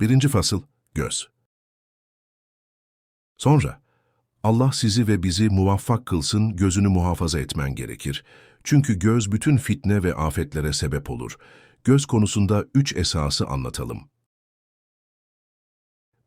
Birinci fasıl, göz. Sonra, Allah sizi ve bizi muvaffak kılsın, gözünü muhafaza etmen gerekir. Çünkü göz bütün fitne ve afetlere sebep olur. Göz konusunda üç esası anlatalım.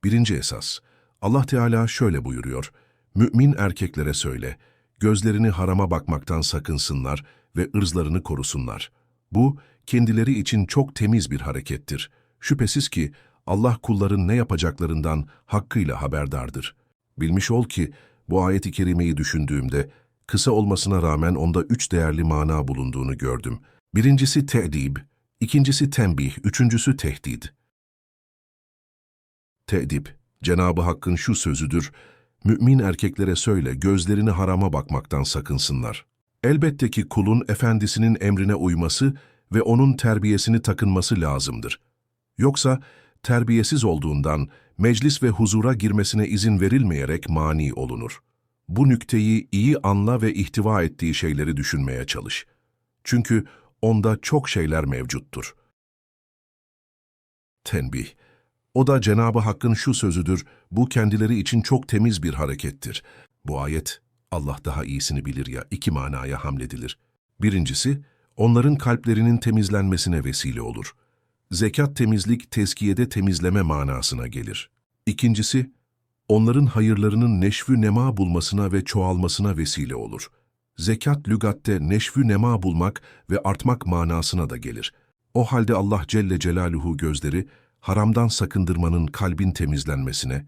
Birinci esas, Allah Teala şöyle buyuruyor, Mümin erkeklere söyle, gözlerini harama bakmaktan sakınsınlar ve ırzlarını korusunlar. Bu, kendileri için çok temiz bir harekettir. Şüphesiz ki Allah kulların ne yapacaklarından hakkıyla haberdardır. Bilmiş ol ki, bu ayet-i kerimeyi düşündüğümde, kısa olmasına rağmen onda üç değerli mana bulunduğunu gördüm. Birincisi te'dib, ikincisi tembih, üçüncüsü tehdit. Te'dib, Cenab-ı Hakk'ın şu sözüdür, Mümin erkeklere söyle, gözlerini harama bakmaktan sakınsınlar. Elbette ki kulun efendisinin emrine uyması ve onun terbiyesini takınması lazımdır. Yoksa terbiyesiz olduğundan meclis ve huzura girmesine izin verilmeyerek mani olunur. Bu nükteyi iyi anla ve ihtiva ettiği şeyleri düşünmeye çalış. Çünkü onda çok şeyler mevcuttur. Tenbih o da Cenab-ı Hakk'ın şu sözüdür, bu kendileri için çok temiz bir harekettir. Bu ayet, Allah daha iyisini bilir ya, iki manaya hamledilir. Birincisi, onların kalplerinin temizlenmesine vesile olur. Zekat temizlik, tezkiyede temizleme manasına gelir. İkincisi, onların hayırlarının neşvü nema bulmasına ve çoğalmasına vesile olur. Zekat lügatte neşvü nema bulmak ve artmak manasına da gelir. O halde Allah Celle Celaluhu gözleri, haramdan sakındırmanın kalbin temizlenmesine,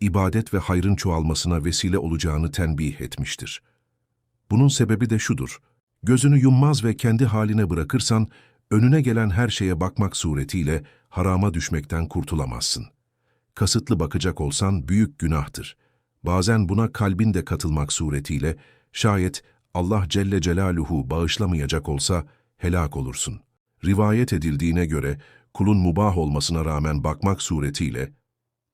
ibadet ve hayrın çoğalmasına vesile olacağını tenbih etmiştir. Bunun sebebi de şudur, gözünü yummaz ve kendi haline bırakırsan, önüne gelen her şeye bakmak suretiyle harama düşmekten kurtulamazsın. Kasıtlı bakacak olsan büyük günahtır. Bazen buna kalbin de katılmak suretiyle, şayet Allah Celle Celaluhu bağışlamayacak olsa helak olursun. Rivayet edildiğine göre kulun mubah olmasına rağmen bakmak suretiyle,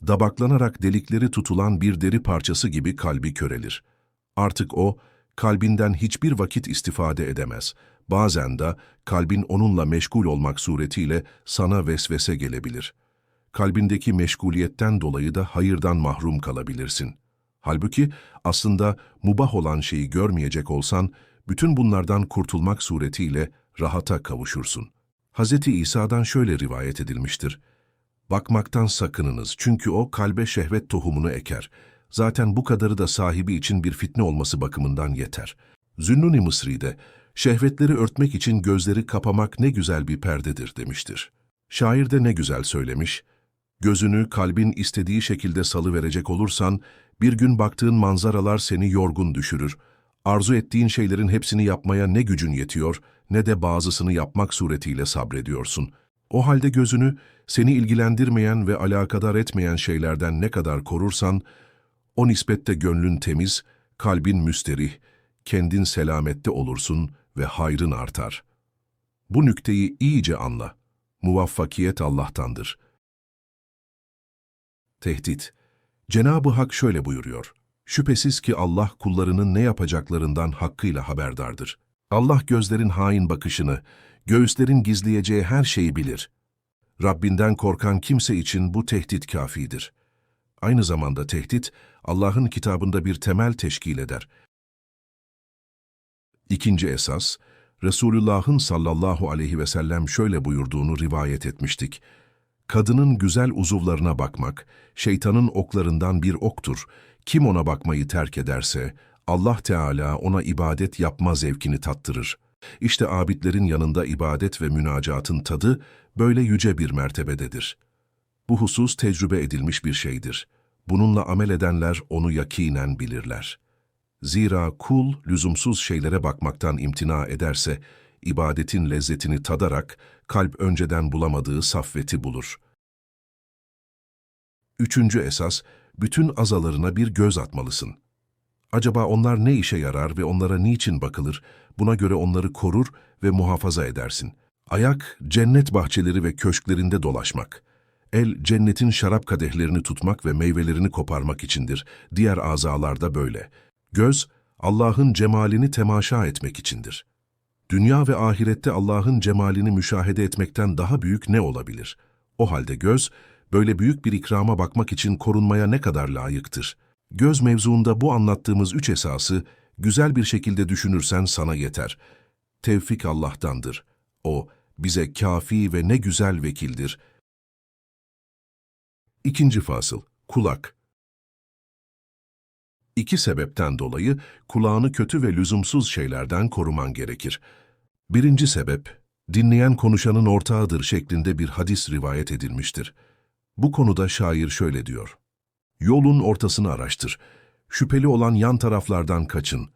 dabaklanarak delikleri tutulan bir deri parçası gibi kalbi körelir. Artık o, kalbinden hiçbir vakit istifade edemez. Bazen de kalbin onunla meşgul olmak suretiyle sana vesvese gelebilir. Kalbindeki meşguliyetten dolayı da hayırdan mahrum kalabilirsin. Halbuki aslında mubah olan şeyi görmeyecek olsan, bütün bunlardan kurtulmak suretiyle rahata kavuşursun.'' Hz. İsa'dan şöyle rivayet edilmiştir. Bakmaktan sakınınız çünkü o kalbe şehvet tohumunu eker. Zaten bu kadarı da sahibi için bir fitne olması bakımından yeter. Zünnun-i Mısri'de, şehvetleri örtmek için gözleri kapamak ne güzel bir perdedir demiştir. Şair de ne güzel söylemiş, gözünü kalbin istediği şekilde salı verecek olursan, bir gün baktığın manzaralar seni yorgun düşürür, arzu ettiğin şeylerin hepsini yapmaya ne gücün yetiyor, ne de bazısını yapmak suretiyle sabrediyorsun. O halde gözünü seni ilgilendirmeyen ve alakadar etmeyen şeylerden ne kadar korursan, o nispette gönlün temiz, kalbin müsterih, kendin selamette olursun ve hayrın artar. Bu nükteyi iyice anla. Muvaffakiyet Allah'tandır. Tehdit Cenab-ı Hak şöyle buyuruyor. Şüphesiz ki Allah kullarının ne yapacaklarından hakkıyla haberdardır. Allah gözlerin hain bakışını, göğüslerin gizleyeceği her şeyi bilir. Rabbinden korkan kimse için bu tehdit kafidir. Aynı zamanda tehdit, Allah'ın kitabında bir temel teşkil eder. İkinci esas, Resulullah'ın sallallahu aleyhi ve sellem şöyle buyurduğunu rivayet etmiştik. Kadının güzel uzuvlarına bakmak, şeytanın oklarından bir oktur. Kim ona bakmayı terk ederse, Allah Teala ona ibadet yapma zevkini tattırır. İşte abidlerin yanında ibadet ve münacatın tadı böyle yüce bir mertebededir. Bu husus tecrübe edilmiş bir şeydir. Bununla amel edenler onu yakinen bilirler. Zira kul lüzumsuz şeylere bakmaktan imtina ederse, ibadetin lezzetini tadarak kalp önceden bulamadığı saffeti bulur. Üçüncü esas, bütün azalarına bir göz atmalısın. Acaba onlar ne işe yarar ve onlara niçin bakılır? Buna göre onları korur ve muhafaza edersin. Ayak, cennet bahçeleri ve köşklerinde dolaşmak. El, cennetin şarap kadehlerini tutmak ve meyvelerini koparmak içindir. Diğer azalar da böyle. Göz, Allah'ın cemalini temaşa etmek içindir. Dünya ve ahirette Allah'ın cemalini müşahede etmekten daha büyük ne olabilir? O halde göz, böyle büyük bir ikrama bakmak için korunmaya ne kadar layıktır? Göz mevzuunda bu anlattığımız üç esası güzel bir şekilde düşünürsen sana yeter. Tevfik Allah'tandır. O, bize kafi ve ne güzel vekildir. İkinci fasıl, kulak. İki sebepten dolayı kulağını kötü ve lüzumsuz şeylerden koruman gerekir. Birinci sebep, dinleyen konuşanın ortağıdır şeklinde bir hadis rivayet edilmiştir. Bu konuda şair şöyle diyor. Yolun ortasını araştır. Şüpheli olan yan taraflardan kaçın.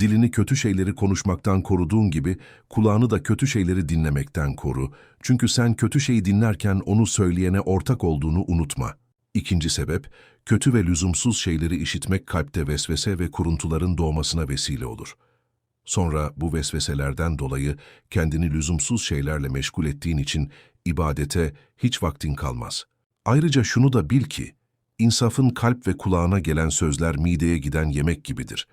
Dilini kötü şeyleri konuşmaktan koruduğun gibi kulağını da kötü şeyleri dinlemekten koru. Çünkü sen kötü şeyi dinlerken onu söyleyene ortak olduğunu unutma. İkinci sebep, kötü ve lüzumsuz şeyleri işitmek kalpte vesvese ve kuruntuların doğmasına vesile olur. Sonra bu vesveselerden dolayı kendini lüzumsuz şeylerle meşgul ettiğin için ibadete hiç vaktin kalmaz. Ayrıca şunu da bil ki, insafın kalp ve kulağına gelen sözler mideye giden yemek gibidir.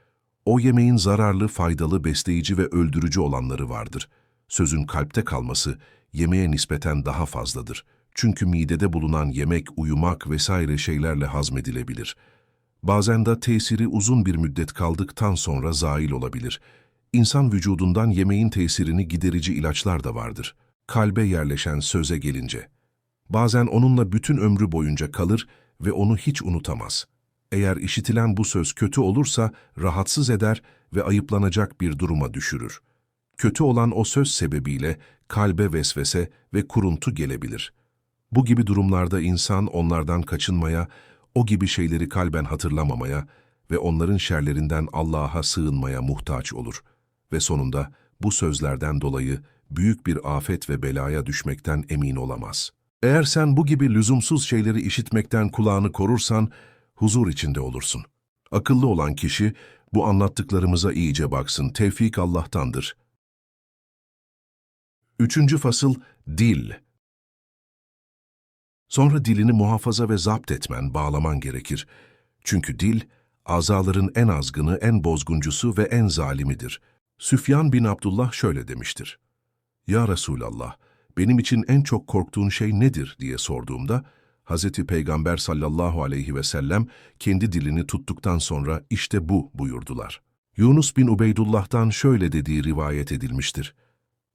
O yemeğin zararlı, faydalı, besleyici ve öldürücü olanları vardır. Sözün kalpte kalması yemeğe nispeten daha fazladır. Çünkü midede bulunan yemek, uyumak vesaire şeylerle hazmedilebilir. Bazen de tesiri uzun bir müddet kaldıktan sonra zail olabilir. İnsan vücudundan yemeğin tesirini giderici ilaçlar da vardır. Kalbe yerleşen söze gelince. Bazen onunla bütün ömrü boyunca kalır ve onu hiç unutamaz. Eğer işitilen bu söz kötü olursa rahatsız eder ve ayıplanacak bir duruma düşürür. Kötü olan o söz sebebiyle kalbe vesvese ve kuruntu gelebilir. Bu gibi durumlarda insan onlardan kaçınmaya, o gibi şeyleri kalben hatırlamamaya ve onların şerlerinden Allah'a sığınmaya muhtaç olur ve sonunda bu sözlerden dolayı büyük bir afet ve belaya düşmekten emin olamaz. Eğer sen bu gibi lüzumsuz şeyleri işitmekten kulağını korursan, huzur içinde olursun. Akıllı olan kişi, bu anlattıklarımıza iyice baksın, tevfik Allah'tandır. Üçüncü fasıl, dil. Sonra dilini muhafaza ve zapt etmen, bağlaman gerekir. Çünkü dil, azaların en azgını, en bozguncusu ve en zalimidir. Süfyan bin Abdullah şöyle demiştir. Ya Resulallah, benim için en çok korktuğun şey nedir diye sorduğumda, Hz. Peygamber sallallahu aleyhi ve sellem kendi dilini tuttuktan sonra işte bu buyurdular. Yunus bin Ubeydullah'tan şöyle dediği rivayet edilmiştir.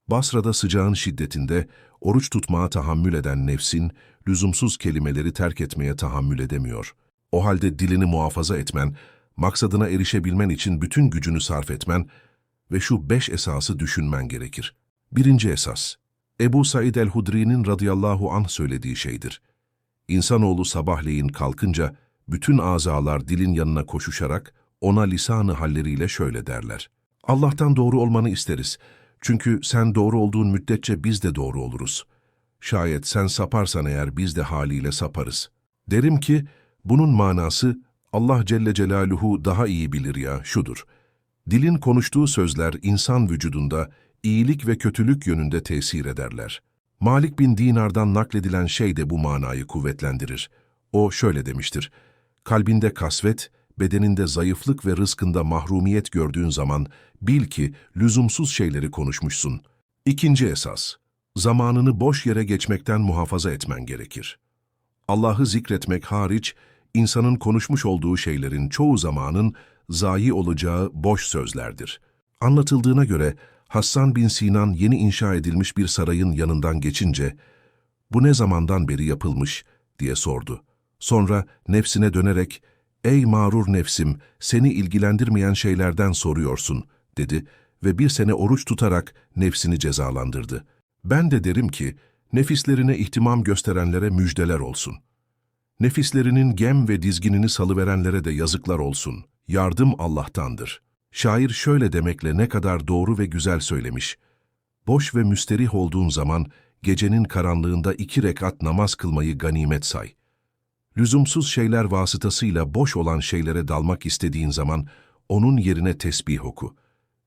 Basra'da sıcağın şiddetinde oruç tutmaya tahammül eden nefsin, lüzumsuz kelimeleri terk etmeye tahammül edemiyor. O halde dilini muhafaza etmen, maksadına erişebilmen için bütün gücünü sarf etmen ve şu beş esası düşünmen gerekir. Birinci esas, Ebu Said el-Hudri'nin radıyallahu anh söylediği şeydir. İnsanoğlu sabahleyin kalkınca bütün azalar dilin yanına koşuşarak ona lisanı halleriyle şöyle derler. Allah'tan doğru olmanı isteriz. Çünkü sen doğru olduğun müddetçe biz de doğru oluruz. Şayet sen saparsan eğer biz de haliyle saparız. Derim ki bunun manası Allah Celle Celaluhu daha iyi bilir ya şudur. Dilin konuştuğu sözler insan vücudunda iyilik ve kötülük yönünde tesir ederler. Malik bin Dinar'dan nakledilen şey de bu manayı kuvvetlendirir. O şöyle demiştir, kalbinde kasvet, bedeninde zayıflık ve rızkında mahrumiyet gördüğün zaman bil ki lüzumsuz şeyleri konuşmuşsun. İkinci esas, zamanını boş yere geçmekten muhafaza etmen gerekir. Allah'ı zikretmek hariç, insanın konuşmuş olduğu şeylerin çoğu zamanın zayi olacağı boş sözlerdir. Anlatıldığına göre Hassan bin Sinan yeni inşa edilmiş bir sarayın yanından geçince, ''Bu ne zamandan beri yapılmış?'' diye sordu. Sonra nefsine dönerek, ''Ey mağrur nefsim, seni ilgilendirmeyen şeylerden soruyorsun.'' dedi ve bir sene oruç tutarak nefsini cezalandırdı. Ben de derim ki, nefislerine ihtimam gösterenlere müjdeler olsun. Nefislerinin gem ve dizginini salıverenlere de yazıklar olsun. Yardım Allah'tandır.'' Şair şöyle demekle ne kadar doğru ve güzel söylemiş. Boş ve müsterih olduğun zaman gecenin karanlığında iki rekat namaz kılmayı ganimet say. Lüzumsuz şeyler vasıtasıyla boş olan şeylere dalmak istediğin zaman onun yerine tesbih oku.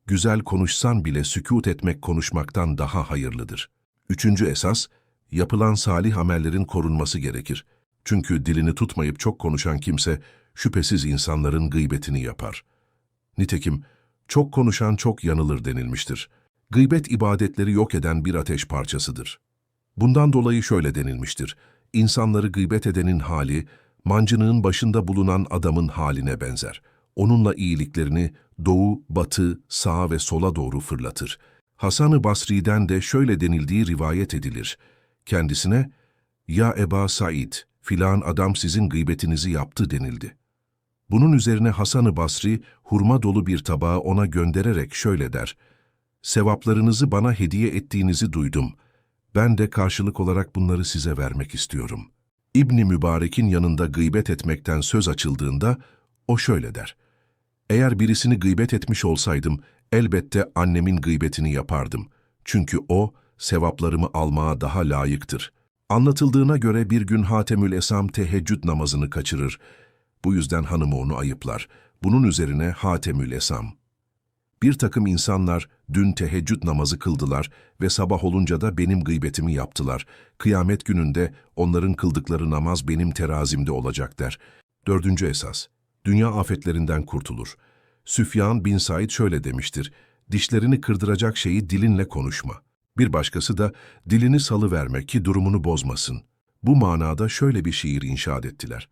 Güzel konuşsan bile sükut etmek konuşmaktan daha hayırlıdır. Üçüncü esas, yapılan salih amellerin korunması gerekir. Çünkü dilini tutmayıp çok konuşan kimse şüphesiz insanların gıybetini yapar.'' Nitekim çok konuşan çok yanılır denilmiştir. Gıybet ibadetleri yok eden bir ateş parçasıdır. Bundan dolayı şöyle denilmiştir. İnsanları gıybet edenin hali, mancınığın başında bulunan adamın haline benzer. Onunla iyiliklerini doğu, batı, sağa ve sola doğru fırlatır. Hasan-ı Basri'den de şöyle denildiği rivayet edilir. Kendisine, ''Ya Eba Said, filan adam sizin gıybetinizi yaptı.'' denildi. Bunun üzerine Hasan-ı Basri, hurma dolu bir tabağı ona göndererek şöyle der, ''Sevaplarınızı bana hediye ettiğinizi duydum. Ben de karşılık olarak bunları size vermek istiyorum.'' İbni Mübarek'in yanında gıybet etmekten söz açıldığında, o şöyle der, ''Eğer birisini gıybet etmiş olsaydım, elbette annemin gıybetini yapardım. Çünkü o, sevaplarımı almaya daha layıktır.'' Anlatıldığına göre bir gün Hatemül Esam teheccüd namazını kaçırır. Bu yüzden hanımı onu ayıplar. Bunun üzerine Hatemül Esam. Bir takım insanlar dün teheccüd namazı kıldılar ve sabah olunca da benim gıybetimi yaptılar. Kıyamet gününde onların kıldıkları namaz benim terazimde olacak der. Dördüncü esas, dünya afetlerinden kurtulur. Süfyan bin Said şöyle demiştir, dişlerini kırdıracak şeyi dilinle konuşma. Bir başkası da dilini salıverme ki durumunu bozmasın. Bu manada şöyle bir şiir inşaat ettiler.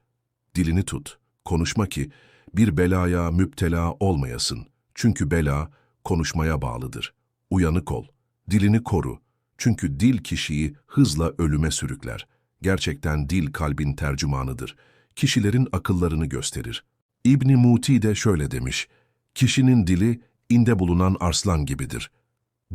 Dilini tut, konuşma ki bir belaya müptela olmayasın. Çünkü bela konuşmaya bağlıdır. Uyanık ol, dilini koru. Çünkü dil kişiyi hızla ölüme sürükler. Gerçekten dil kalbin tercümanıdır. Kişilerin akıllarını gösterir. İbni Muti de şöyle demiş, kişinin dili inde bulunan arslan gibidir.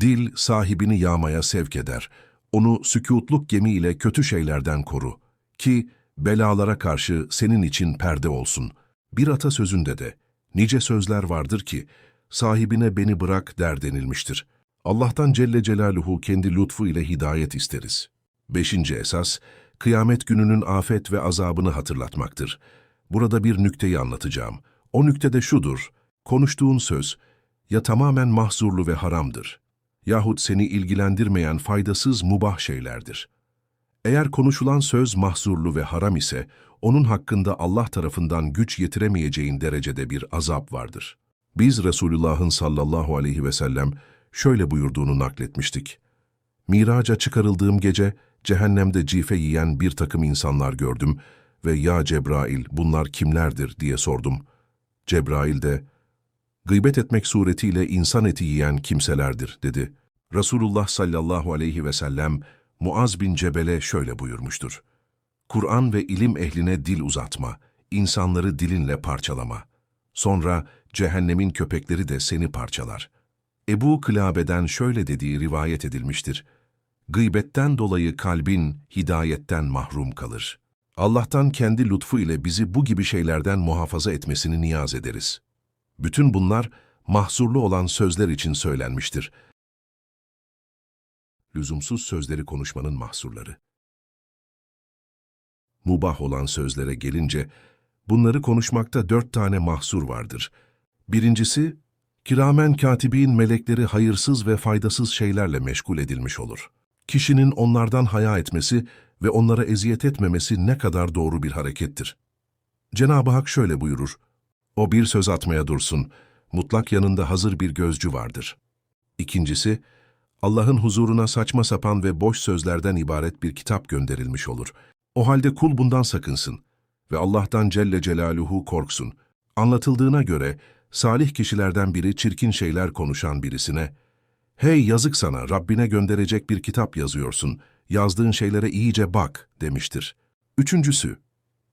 Dil sahibini yağmaya sevk eder. Onu sükutluk gemiyle kötü şeylerden koru. Ki belalara karşı senin için perde olsun. Bir atasözünde de nice sözler vardır ki sahibine beni bırak der denilmiştir. Allah'tan Celle Celaluhu kendi lütfu ile hidayet isteriz. Beşinci esas, kıyamet gününün afet ve azabını hatırlatmaktır. Burada bir nükteyi anlatacağım. O nükte de şudur, konuştuğun söz ya tamamen mahzurlu ve haramdır yahut seni ilgilendirmeyen faydasız mubah şeylerdir. Eğer konuşulan söz mahzurlu ve haram ise, onun hakkında Allah tarafından güç yetiremeyeceğin derecede bir azap vardır. Biz Resulullah'ın sallallahu aleyhi ve sellem şöyle buyurduğunu nakletmiştik. Miraca çıkarıldığım gece cehennemde cife yiyen bir takım insanlar gördüm ve ya Cebrail bunlar kimlerdir diye sordum. Cebrail de gıybet etmek suretiyle insan eti yiyen kimselerdir dedi. Resulullah sallallahu aleyhi ve sellem Muaz bin Cebel'e şöyle buyurmuştur. Kur'an ve ilim ehline dil uzatma, insanları dilinle parçalama. Sonra cehennemin köpekleri de seni parçalar. Ebu Kılabe'den şöyle dediği rivayet edilmiştir. Gıybetten dolayı kalbin hidayetten mahrum kalır. Allah'tan kendi lütfu ile bizi bu gibi şeylerden muhafaza etmesini niyaz ederiz. Bütün bunlar mahzurlu olan sözler için söylenmiştir. Lüzumsuz sözleri konuşmanın mahsurları. Mubah olan sözlere gelince, bunları konuşmakta dört tane mahsur vardır. Birincisi, kiramen katibin melekleri hayırsız ve faydasız şeylerle meşgul edilmiş olur. Kişinin onlardan haya etmesi ve onlara eziyet etmemesi ne kadar doğru bir harekettir. Cenab-ı Hak şöyle buyurur, o bir söz atmaya dursun, mutlak yanında hazır bir gözcü vardır. İkincisi, Allah'ın huzuruna saçma sapan ve boş sözlerden ibaret bir kitap gönderilmiş olur. O halde kul bundan sakınsın ve Allah'tan Celle Celaluhu korksun. Anlatıldığına göre salih kişilerden biri çirkin şeyler konuşan birisine, ''Hey yazık sana, Rabbine gönderecek bir kitap yazıyorsun, yazdığın şeylere iyice bak.'' demiştir. Üçüncüsü,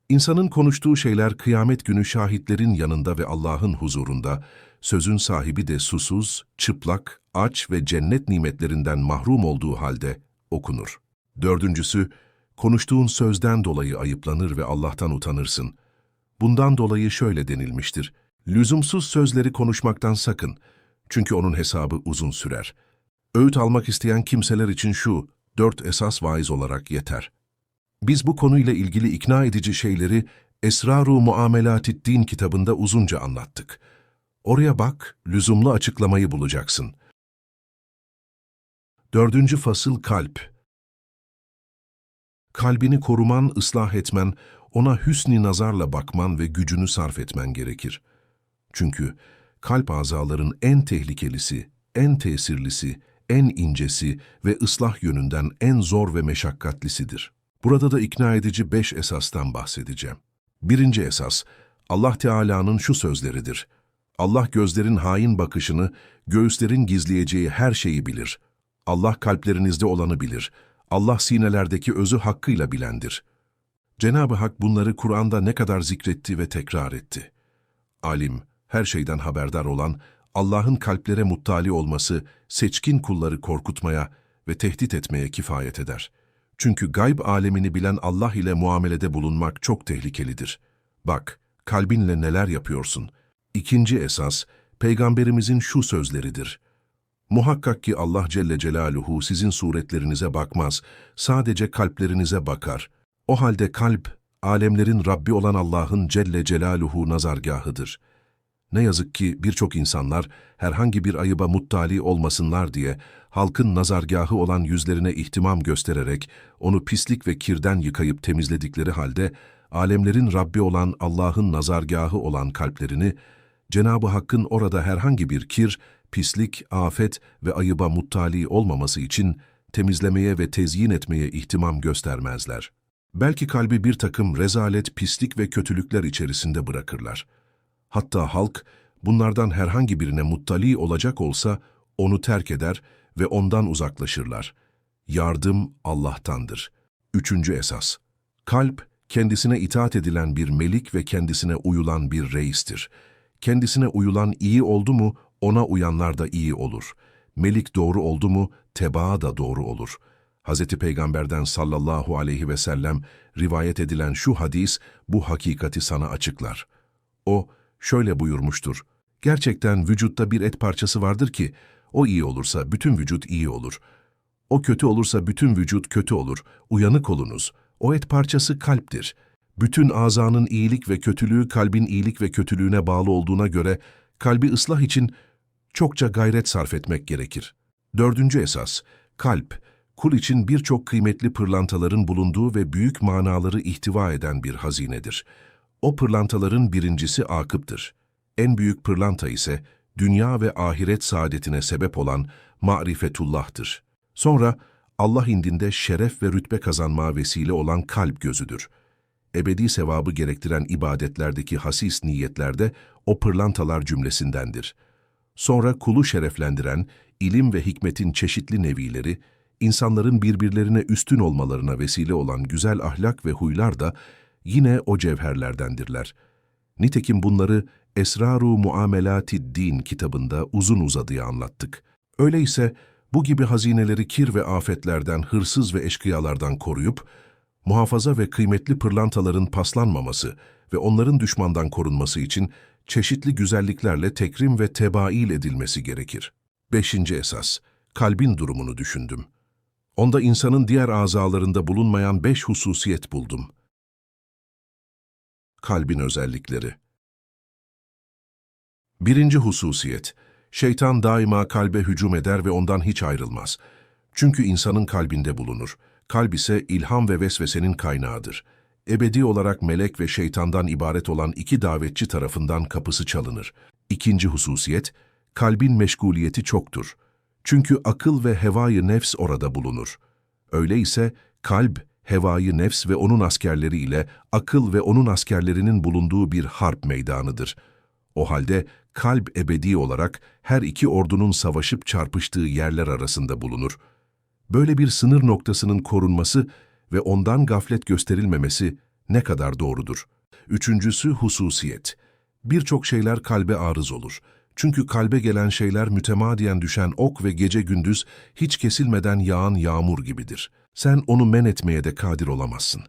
İnsanın konuştuğu şeyler kıyamet günü şahitlerin yanında ve Allah'ın huzurunda, sözün sahibi de susuz, çıplak, aç ve cennet nimetlerinden mahrum olduğu halde okunur. Dördüncüsü, konuştuğun sözden dolayı ayıplanır ve Allah'tan utanırsın. Bundan dolayı şöyle denilmiştir, lüzumsuz sözleri konuşmaktan sakın, çünkü onun hesabı uzun sürer. Öğüt almak isteyen kimseler için şu, dört esas vaiz olarak yeter. Biz bu konuyla ilgili ikna edici şeyleri Esrar-u Muamelatid Din kitabında uzunca anlattık. Oraya bak, lüzumlu açıklamayı bulacaksın. Dördüncü fasıl kalp. Kalbini koruman, ıslah etmen, ona hüsni nazarla bakman ve gücünü sarf etmen gerekir. Çünkü kalp azaların en tehlikelisi, en tesirlisi, en incesi ve ıslah yönünden en zor ve meşakkatlisidir. Burada da ikna edici beş esastan bahsedeceğim. Birinci esas, Allah Teala'nın şu sözleridir. Allah gözlerin hain bakışını, göğüslerin gizleyeceği her şeyi bilir. Allah kalplerinizde olanı bilir. Allah sinelerdeki özü hakkıyla bilendir. Cenab-ı Hak bunları Kur'an'da ne kadar zikretti ve tekrar etti. Alim, her şeyden haberdar olan, Allah'ın kalplere muttali olması, seçkin kulları korkutmaya ve tehdit etmeye kifayet eder. Çünkü gayb alemini bilen Allah ile muamelede bulunmak çok tehlikelidir. Bak, kalbinle neler yapıyorsun. İkinci esas, Peygamberimizin şu sözleridir. Muhakkak ki Allah Celle Celaluhu sizin suretlerinize bakmaz, sadece kalplerinize bakar. O halde kalp, alemlerin Rabbi olan Allah'ın Celle Celaluhu nazargahıdır. Ne yazık ki birçok insanlar herhangi bir ayıba muttali olmasınlar diye halkın nazargahı olan yüzlerine ihtimam göstererek onu pislik ve kirden yıkayıp temizledikleri halde alemlerin Rabbi olan Allah'ın nazargahı olan kalplerini Cenab-ı Hakk'ın orada herhangi bir kir, pislik, afet ve ayıba muttali olmaması için temizlemeye ve tezyin etmeye ihtimam göstermezler. Belki kalbi bir takım rezalet, pislik ve kötülükler içerisinde bırakırlar. Hatta halk bunlardan herhangi birine muttali olacak olsa onu terk eder ve ondan uzaklaşırlar. Yardım Allah'tandır. Üçüncü esas. Kalp, kendisine itaat edilen bir melik ve kendisine uyulan bir reistir. Kendisine uyulan iyi oldu mu, ona uyanlar da iyi olur. Melik doğru oldu mu, tebaa da doğru olur. Hz. Peygamber'den sallallahu aleyhi ve sellem rivayet edilen şu hadis bu hakikati sana açıklar. O, şöyle buyurmuştur. Gerçekten vücutta bir et parçası vardır ki, o iyi olursa bütün vücut iyi olur. O kötü olursa bütün vücut kötü olur. Uyanık olunuz. O et parçası kalptir. Bütün azanın iyilik ve kötülüğü kalbin iyilik ve kötülüğüne bağlı olduğuna göre kalbi ıslah için çokça gayret sarf etmek gerekir. Dördüncü esas, kalp, kul için birçok kıymetli pırlantaların bulunduğu ve büyük manaları ihtiva eden bir hazinedir. O pırlantaların birincisi akıptır. En büyük pırlanta ise dünya ve ahiret saadetine sebep olan marifetullah'tır. Sonra Allah indinde şeref ve rütbe kazanmaya vesile olan kalp gözüdür. Ebedi sevabı gerektiren ibadetlerdeki hasis niyetlerde o pırlantalar cümlesindendir. Sonra kulu şereflendiren ilim ve hikmetin çeşitli nevileri, insanların birbirlerine üstün olmalarına vesile olan güzel ahlak ve huylar da yine o cevherlerdendirler. Nitekim bunları Esraru Muamelati Din kitabında uzun uzadıya anlattık. Öyleyse bu gibi hazineleri kir ve afetlerden, hırsız ve eşkıyalardan koruyup, muhafaza ve kıymetli pırlantaların paslanmaması ve onların düşmandan korunması için çeşitli güzelliklerle tekrim ve tebail edilmesi gerekir. Beşinci esas, kalbin durumunu düşündüm. Onda insanın diğer azalarında bulunmayan beş hususiyet buldum. Kalbin özellikleri Birinci hususiyet, şeytan daima kalbe hücum eder ve ondan hiç ayrılmaz. Çünkü insanın kalbinde bulunur. Kalb ise ilham ve vesvesenin kaynağıdır. Ebedi olarak melek ve şeytandan ibaret olan iki davetçi tarafından kapısı çalınır. İkinci hususiyet, kalbin meşguliyeti çoktur. Çünkü akıl ve hevayı nefs orada bulunur. Öyleyse kalp, hevayı nefs ve onun askerleri ile akıl ve onun askerlerinin bulunduğu bir harp meydanıdır. O halde kalp ebedi olarak her iki ordunun savaşıp çarpıştığı yerler arasında bulunur. Böyle bir sınır noktasının korunması ve ondan gaflet gösterilmemesi ne kadar doğrudur. Üçüncüsü hususiyet. Birçok şeyler kalbe arız olur. Çünkü kalbe gelen şeyler mütemadiyen düşen ok ve gece gündüz hiç kesilmeden yağan yağmur gibidir. Sen onu men etmeye de kadir olamazsın.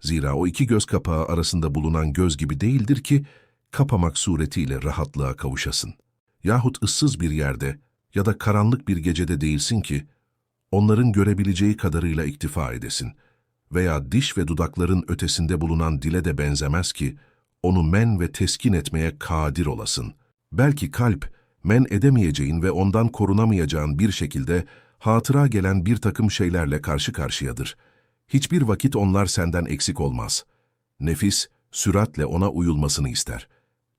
Zira o iki göz kapağı arasında bulunan göz gibi değildir ki, kapamak suretiyle rahatlığa kavuşasın. Yahut ıssız bir yerde ya da karanlık bir gecede değilsin ki, onların görebileceği kadarıyla iktifa edesin. Veya diş ve dudakların ötesinde bulunan dile de benzemez ki, onu men ve teskin etmeye kadir olasın. Belki kalp, men edemeyeceğin ve ondan korunamayacağın bir şekilde hatıra gelen bir takım şeylerle karşı karşıyadır. Hiçbir vakit onlar senden eksik olmaz. Nefis, süratle ona uyulmasını ister.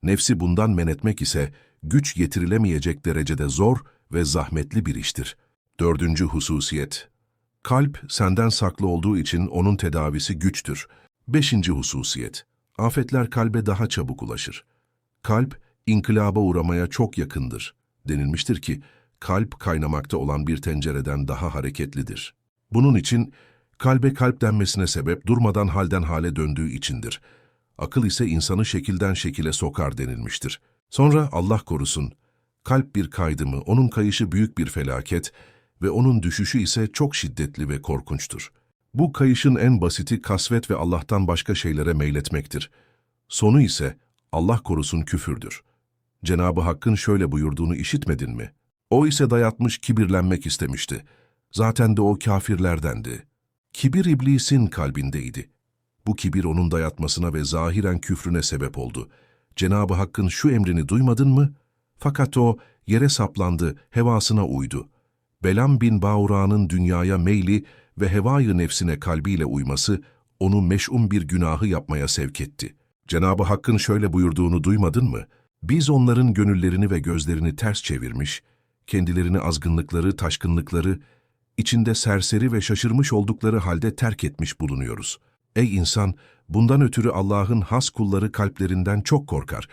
Nefsi bundan men etmek ise güç yetirilemeyecek derecede zor ve zahmetli bir iştir. Dördüncü hususiyet. Kalp senden saklı olduğu için onun tedavisi güçtür. Beşinci hususiyet. Afetler kalbe daha çabuk ulaşır. Kalp, inkılaba uğramaya çok yakındır. Denilmiştir ki, kalp kaynamakta olan bir tencereden daha hareketlidir. Bunun için, kalbe kalp denmesine sebep durmadan halden hale döndüğü içindir. Akıl ise insanı şekilden şekile sokar denilmiştir. Sonra Allah korusun, kalp bir kaydı mı, onun kayışı büyük bir felaket ve onun düşüşü ise çok şiddetli ve korkunçtur. Bu kayışın en basiti kasvet ve Allah'tan başka şeylere meyletmektir. Sonu ise Allah korusun küfürdür. Cenabı Hakk'ın şöyle buyurduğunu işitmedin mi? O ise dayatmış kibirlenmek istemişti. Zaten de o kafirlerdendi. Kibir iblisin kalbindeydi. Bu kibir onun dayatmasına ve zahiren küfrüne sebep oldu. Cenabı Hakk'ın şu emrini duymadın mı? Fakat o yere saplandı, hevasına uydu. Belam bin Baura'nın dünyaya meyli ve hevayı nefsine kalbiyle uyması onu meş'um bir günahı yapmaya sevk etti. Cenabı Hakk'ın şöyle buyurduğunu duymadın mı? Biz onların gönüllerini ve gözlerini ters çevirmiş, kendilerini azgınlıkları, taşkınlıkları, içinde serseri ve şaşırmış oldukları halde terk etmiş bulunuyoruz. Ey insan, bundan ötürü Allah'ın has kulları kalplerinden çok korkar.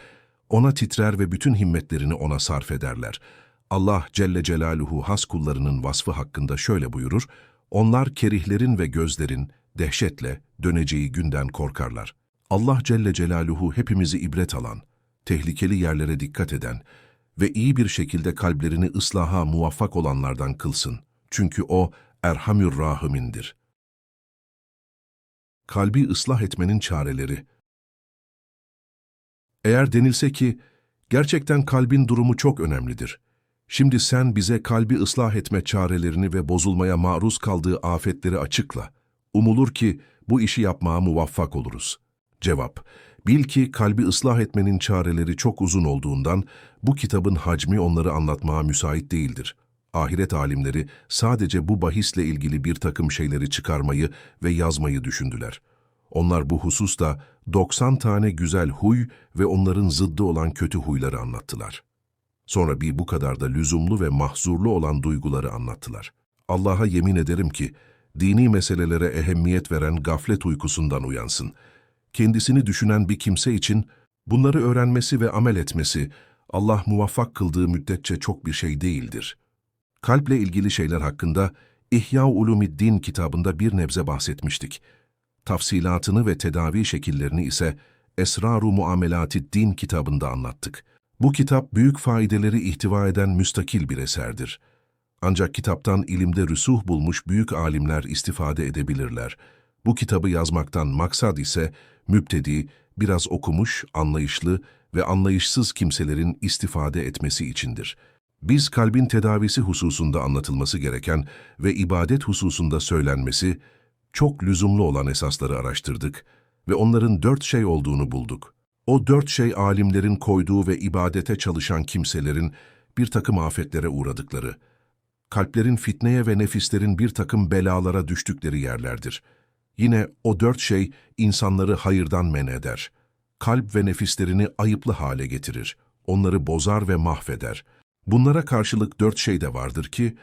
Ona titrer ve bütün himmetlerini ona sarf ederler. Allah Celle Celaluhu has kullarının vasfı hakkında şöyle buyurur, onlar kerihlerin ve gözlerin dehşetle döneceği günden korkarlar. Allah Celle Celaluhu hepimizi ibret alan, tehlikeli yerlere dikkat eden ve iyi bir şekilde kalplerini ıslaha muvaffak olanlardan kılsın. Çünkü O Erhamür Rahim'indir. Kalbi ıslah etmenin çareleri Eğer denilse ki, gerçekten kalbin durumu çok önemlidir. Şimdi sen bize kalbi ıslah etme çarelerini ve bozulmaya maruz kaldığı afetleri açıkla. Umulur ki bu işi yapmaya muvaffak oluruz. Cevap, bil ki kalbi ıslah etmenin çareleri çok uzun olduğundan bu kitabın hacmi onları anlatmaya müsait değildir. Ahiret alimleri sadece bu bahisle ilgili bir takım şeyleri çıkarmayı ve yazmayı düşündüler. Onlar bu hususta 90 tane güzel huy ve onların zıddı olan kötü huyları anlattılar. Sonra bir bu kadar da lüzumlu ve mahzurlu olan duyguları anlattılar. Allah'a yemin ederim ki, dini meselelere ehemmiyet veren gaflet uykusundan uyansın. Kendisini düşünen bir kimse için bunları öğrenmesi ve amel etmesi, Allah muvaffak kıldığı müddetçe çok bir şey değildir. Kalple ilgili şeyler hakkında İhya Ulumiddin kitabında bir nebze bahsetmiştik. Tafsilatını ve tedavi şekillerini ise Esrar-u Muamelati Din kitabında anlattık. Bu kitap büyük faydeleri ihtiva eden müstakil bir eserdir. Ancak kitaptan ilimde rüsuh bulmuş büyük alimler istifade edebilirler. Bu kitabı yazmaktan maksad ise müptedi, biraz okumuş, anlayışlı ve anlayışsız kimselerin istifade etmesi içindir. Biz kalbin tedavisi hususunda anlatılması gereken ve ibadet hususunda söylenmesi, çok lüzumlu olan esasları araştırdık ve onların dört şey olduğunu bulduk. O dört şey alimlerin koyduğu ve ibadete çalışan kimselerin bir takım afetlere uğradıkları, kalplerin fitneye ve nefislerin bir takım belalara düştükleri yerlerdir. Yine o dört şey insanları hayırdan men eder. Kalp ve nefislerini ayıplı hale getirir. Onları bozar ve mahveder. Bunlara karşılık dört şey de vardır ki,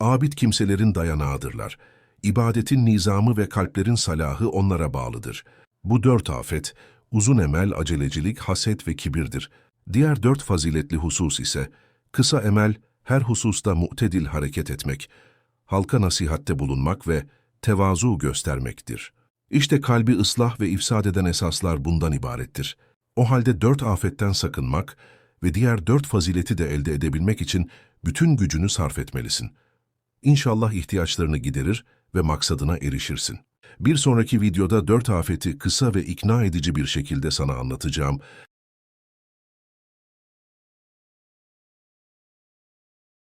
abid kimselerin dayanağıdırlar. İbadetin nizamı ve kalplerin salahı onlara bağlıdır. Bu dört afet, uzun emel, acelecilik, haset ve kibirdir. Diğer dört faziletli husus ise, kısa emel, her hususta mu'tedil hareket etmek, halka nasihatte bulunmak ve tevazu göstermektir. İşte kalbi ıslah ve ifsad eden esaslar bundan ibarettir. O halde dört afetten sakınmak ve diğer dört fazileti de elde edebilmek için bütün gücünü sarf etmelisin. İnşallah ihtiyaçlarını giderir ve maksadına erişirsin. Bir sonraki videoda dört afeti kısa ve ikna edici bir şekilde sana anlatacağım.